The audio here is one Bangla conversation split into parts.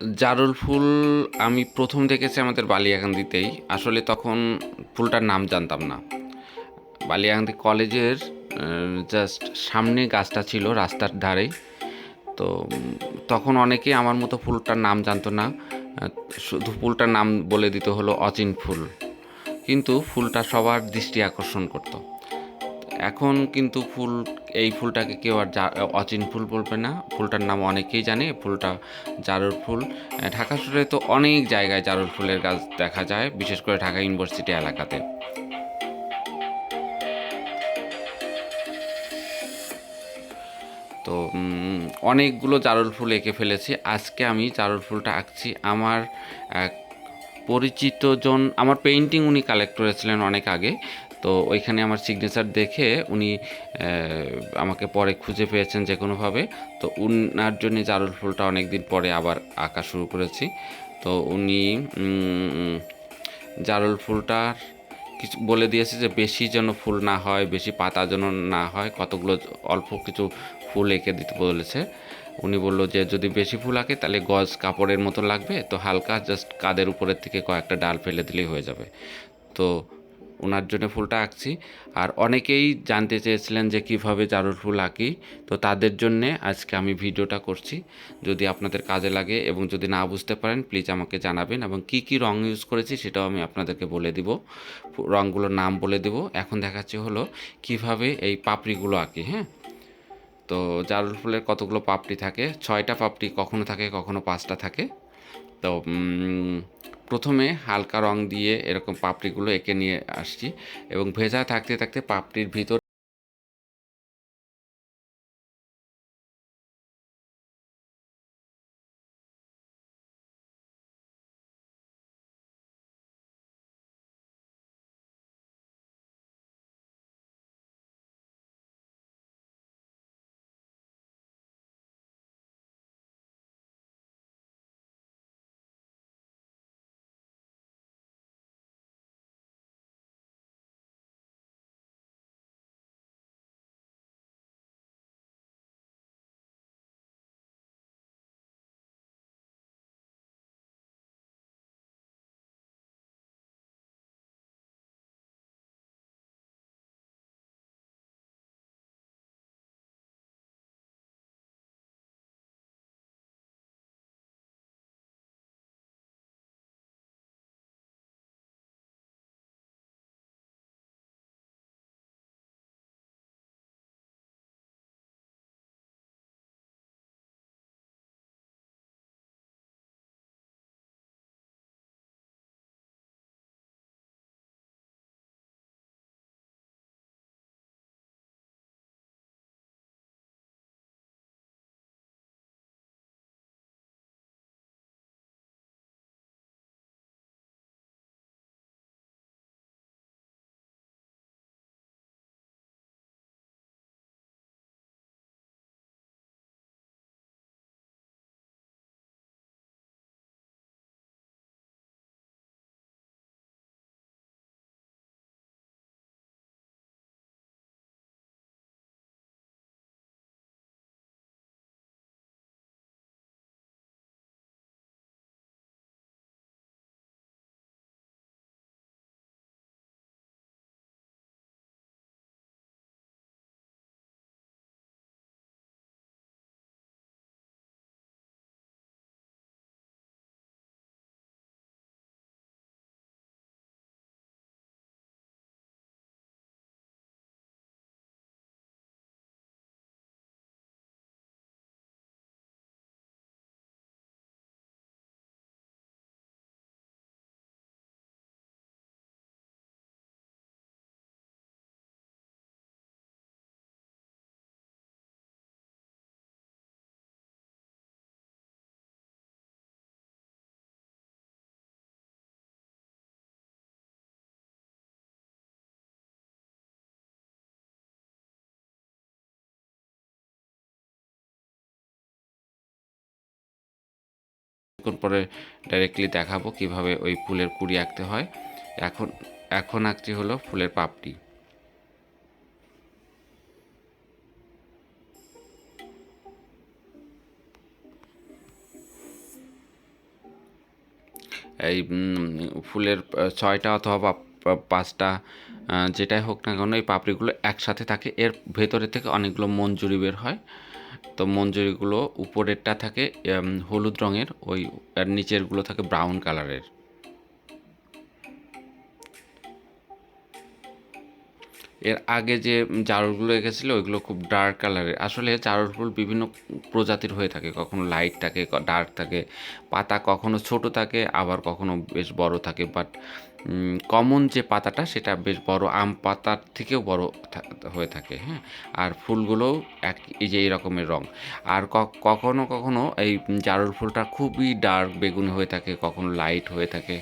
জারুল ফুল আমি প্রথম দেখেছি আমাদের বালিয়াকান্দিতেই আসলে তখন ফুলটার নাম জানতাম না। বালিয়াকান্দি কলেজের জাস্ট সামনে গাছটা ছিল রাস্তার ধারেই। তো তখন অনেকেই আমার মতো ফুলটার নাম জানতো না। শুধু ফুলটার নাম বলে দিত হলো অচিন ফুল। কিন্তু ফুলটা সবার দৃষ্টি আকর্ষণ করতো। এখন কিন্তু ফুল, এই ফুলটাকে কেউ আর অচিন ফুল বলবে না। ফুলটার নাম অনেকেই জানে, ফুলটা জারুর ফুল। ঢাকা শহরে তো অনেক জায়গায় জারুর ফুলের গাছ দেখা যায়, বিশেষ করে ঢাকা ইউনিভার্সিটি এলাকাতে। তো অনেকগুলো জারুল ফুল এঁকে ফেলেছি। আজকে আমি জারুল ফুলটা আঁকছি। আমার এক পরিচিত জন, আমার পেইন্টিং উনি কালেক্ট করেছিলেন অনেক আগে। তো ওইখানে আমার সিগনেচার দেখে উনি আমাকে পরে খুঁজে পেয়েছেন যে কোনোভাবে। তো উনার জন্য জারুল ফুলটা অনেক দিন পরে আবার আঁকা শুরু করেছি। তো উনি জারুল ফুলটার কিছু বলে দিয়েছে যে বেশি যেন ফুল না হয়, বেশি পাতা যেন না হয়, কতগুলো অল্প কিছু ফুল এঁকে দিতে বলেছে। উনি বলল যে যদি বেশি ফুল আঁকে তাহলে গজ কাপড়ের মতো লাগবে, তো হালকা জাস্ট কাদের উপরের থেকে কয়েকটা ডাল ফেলে দিলেই হয়ে যাবে। তো ওনার জন্য ফুলটা আঁকছি। আর অনেকেই জানতে চেয়েছিলেন যে কীভাবে জারুল ফুল আঁকি। তো তাদের জন্যে আজকে আমি ভিডিওটা করছি। যদি আপনাদের কাজে লাগে এবং যদি না বুঝতে পারেন প্লিজ আমাকে জানাবেন এবং কি কি রং ইউজ করেছি সেটাও আমি আপনাদেরকে বলে দিব। রঙগুলোর নাম বলে দিব। এখন দেখাচ্ছি হলো কীভাবে এই পাপড়িগুলো আঁকি হ্যাঁ? তো জারুল ফুলের কতগুলো পাপড়ি থাকে? ছয়টা পাপড়ি কখনো থাকে, কখনো পাঁচটা থাকে। তো প্রথমে হালকা রং দিয়ে এরকম পাপড়িগুলো এঁকে নিয়ে আসছি এবং ভেজা থাকতে থাকতে পাপড়ির ভিতর কিছুক্ষণ পরে ডাইরেক্টলি দেখাবো কীভাবে ওই ফুলের কুড়ি আঁকতে হয়। এখন এখন আঁকছি হলো ফুলের পাপড়ি। এই ফুলের ছয়টা অথবা পাঁচটা যেটাই হোক না কেন এই পাপড়িগুলো একসাথে থাকে। এর ভেতরে থেকে অনেকগুলো মঞ্জুরি বের হয়। তো মঞ্জুরিগুলো উপরেরটা থাকে হলুদ রঙের, ওই, আর নিচেরগুলো থাকে ব্রাউন কালারের। এর আগে যে চারুলগুলো এঁকেছিল, ওইগুলো খুব ডার্ক কালারের আসলে চারুল ফুল বিভিন্ন প্রজাতির হয়ে থাকে, কখনো লাইট থাকে ডার্ক থাকে, পাতা কখনো ছোট থাকে, আবার কখনো বেশ বড় থাকে বাট কমন যে পাতাটা, সেটা বেশ বড় আম পাতার থেকেও বড় হয়ে থাকে হ্যাঁ? আর ফুলগুলোও এক, এই যে এই রকমের রং। আর কখনো কখনো এই জারুল ফুলটা খুবই ডার্ক বেগুনি হয়ে থাকে, কখনো লাইট হয়ে থাকে।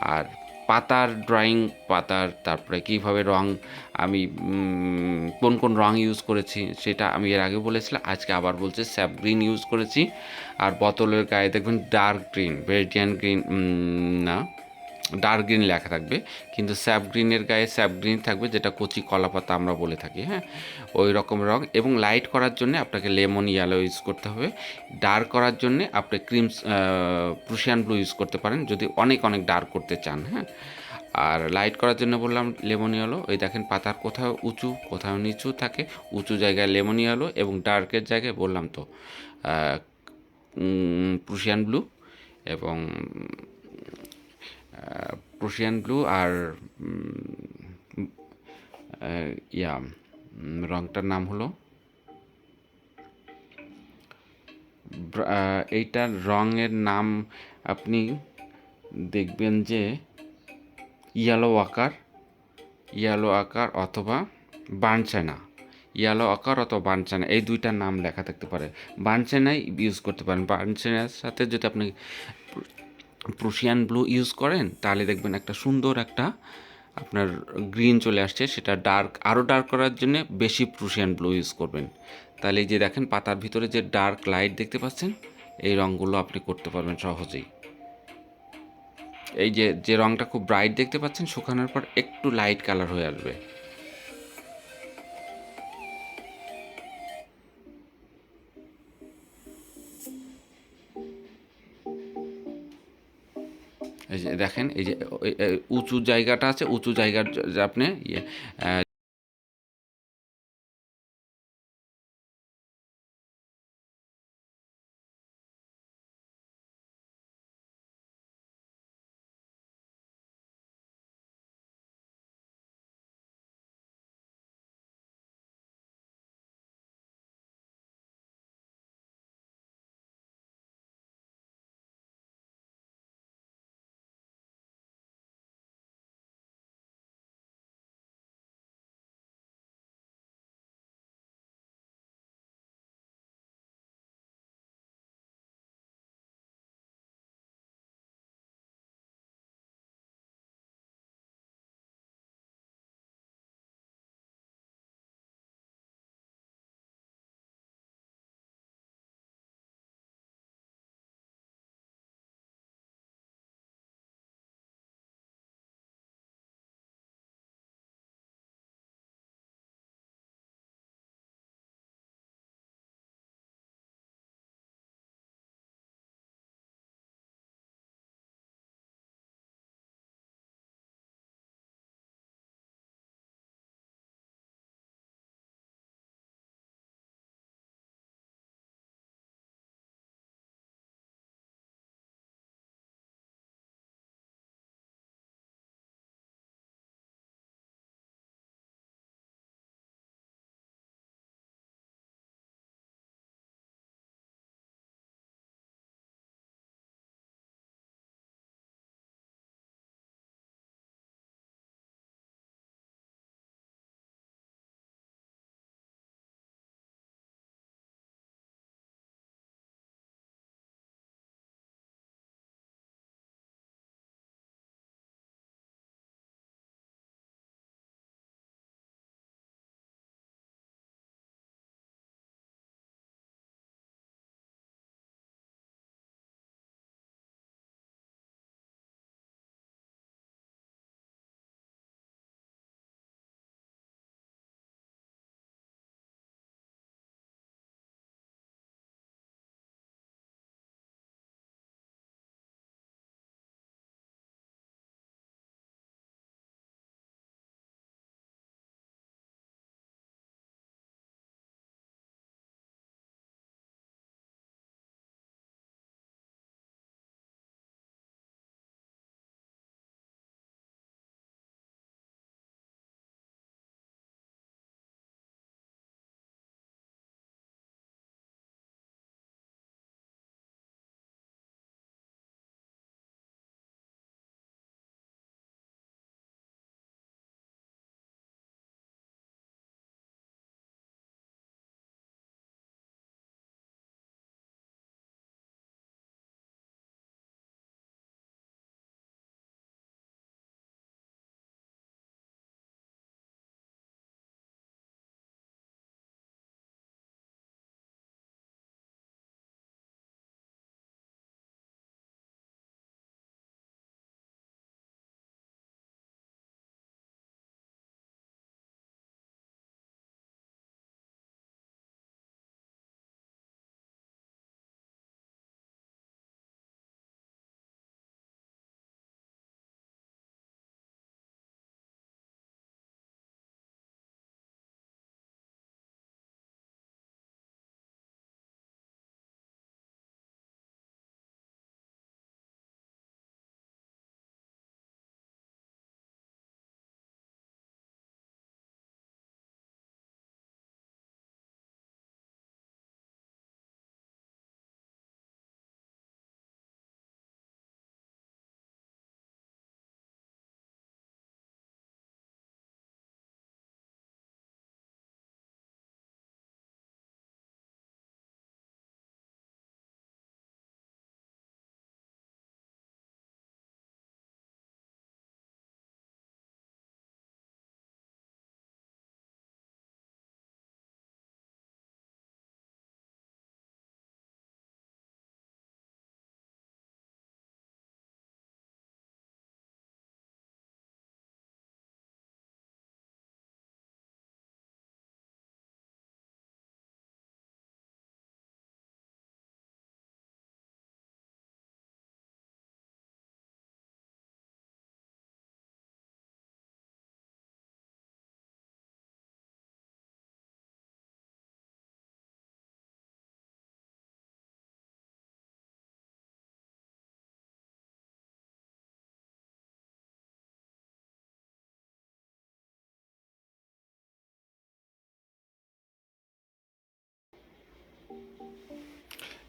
আর পাতার ড্রয়িং পাতার তারপরে কীভাবে রং, আমি কোন কোন রং ইউজ করেছি, সেটা আমি এর আগে বলেছিলাম, আজকে আবার বলছে স্যাপ গ্রিন ইউজ করেছি। আর বোতলের গায়ে দেখবেন ডার্ক গ্রিন ভেরিডিয়ান গ্রিন না? ডার্ক গ্রিন লেখা থাকবে, কিন্তু স্যাপ গ্রিনের গায়ে স্যাপ গ্রিন থাকবে, যেটা কচি কলা পাতা আমরা বলে থাকি হ্যাঁ? ওই রকম রং এবং লাইট করার জন্য আপনাকে লেমন ইয়েলো ইউজ করতে হবে। ডার্ক করার জন্য আপনি ক্রিম প্রুশিয়ান ব্লু ইউজ করতে পারেন, যদি অনেক অনেক ডার্ক করতে চান হ্যাঁ? আর লাইট করার জন্য বললাম লেমন ইয়েলো ওই দেখেন পাতার কোথাও উঁচু, কোথাও নিচু থাকে, উঁচু জায়গায় লেমন ইয়েলো এবং ডার্কের জায়গায় বললাম তো প্রুশিয়ান ব্লু এবং প্রুশিয়ান ব্লু আর ইয়া, রংটার নাম হলো? এইটার রঙের নাম আপনি দেখবেন যে ইয়েলো আকার ইয়েলো আকার অথবা বানচানা ইয়েলো আকার অথবা বানচানা এই দুইটার নাম লেখা থাকতে পারে। বানচানাই ইউজ করতে পারেন। বানচানার সাথে যদি আপনি প্রুশিয়ান ব্লু ইউজ করেন, তাহলে দেখবেন একটা সুন্দর একটা আপনার গ্রিন চলে আসছে, সেটা ডার্ক আরও ডার্ক করার জন্য বেশি প্রুশিয়ান ব্লু ইউজ করবেন। তাহলে যে দেখেন, পাতার ভিতরে যে ডার্ক লাইট দেখতে পাচ্ছেন, এই রঙগুলো আপনি করতে পারবেন সহজেই। এই যে যে রঙটা খুব ব্রাইট দেখতে পাচ্ছেন, শুকানোর পর একটু লাইট কালার হয়ে আসবে। দেখেন এই যে উঁচু জায়গাটা আছে উঁচু জায়গার আপনি ইয়ে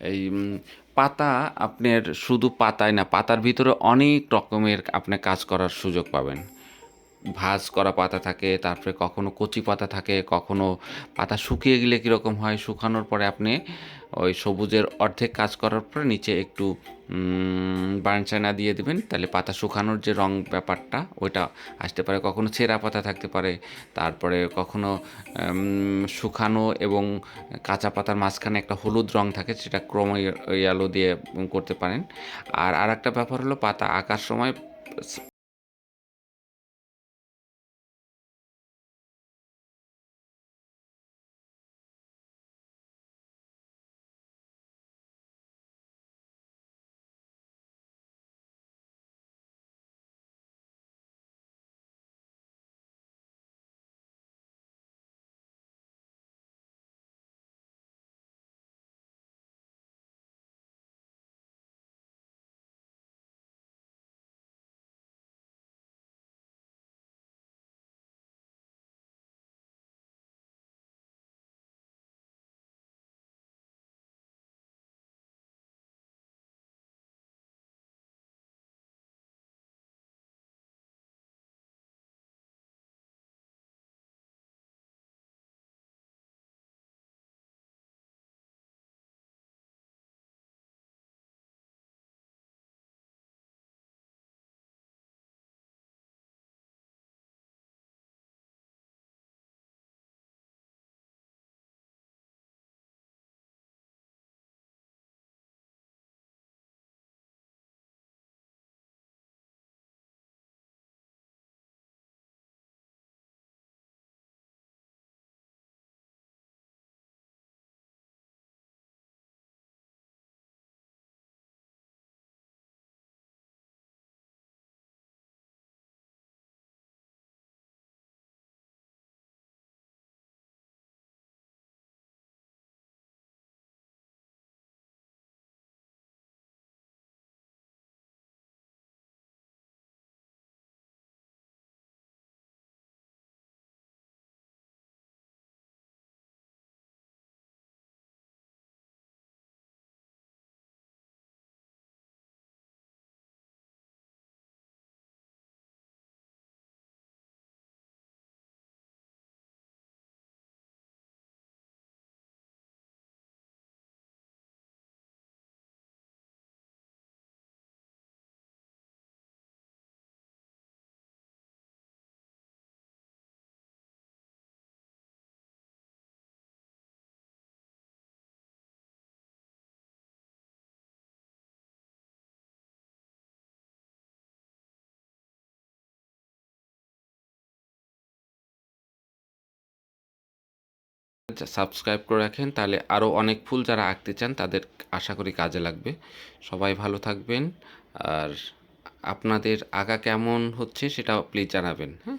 এই পাতা আপনার শুধু পাতায় না, পাতার ভিতরে অনেক রকমের আপনি কাজ করার সুযোগ পাবেন। ভাঁজ করা পাতা থাকে, তারপরে কখনো কচি পাতা থাকে, কখনো পাতা শুকিয়ে গেলে কীরকম হয়, শুকানোর পরে আপনি ওই সবুজের অর্ধেক কাজ করার পরে নিচে একটু বার্ন চায়না দিয়ে দিবেন। তাহলে পাতা শুকানোর যে রং ব্যাপারটা, ওইটা আসতে পারে। কখনো ছেঁড়া পাতা থাকতে পারে, তারপরে কখনো শুকানো এবং কাঁচা পাতার মাঝখানে একটা হলুদ রং থাকে, সেটা ক্রোম ইয়ালো দিয়ে করতে পারেন। আর আরেকটা ব্যাপার হলো পাতা আঁকার সময় সাবস্ক্রাইব করে রাখেন, তাহলে আরও অনেক ফুল যারা আঁকতে চান তাদের আশা করি কাজে লাগবে। সবাই ভালো থাকবেন, আর আপনাদের আঁকা কেমন হচ্ছে সেটাও প্লিজ জানাবেন হ্যাঁ?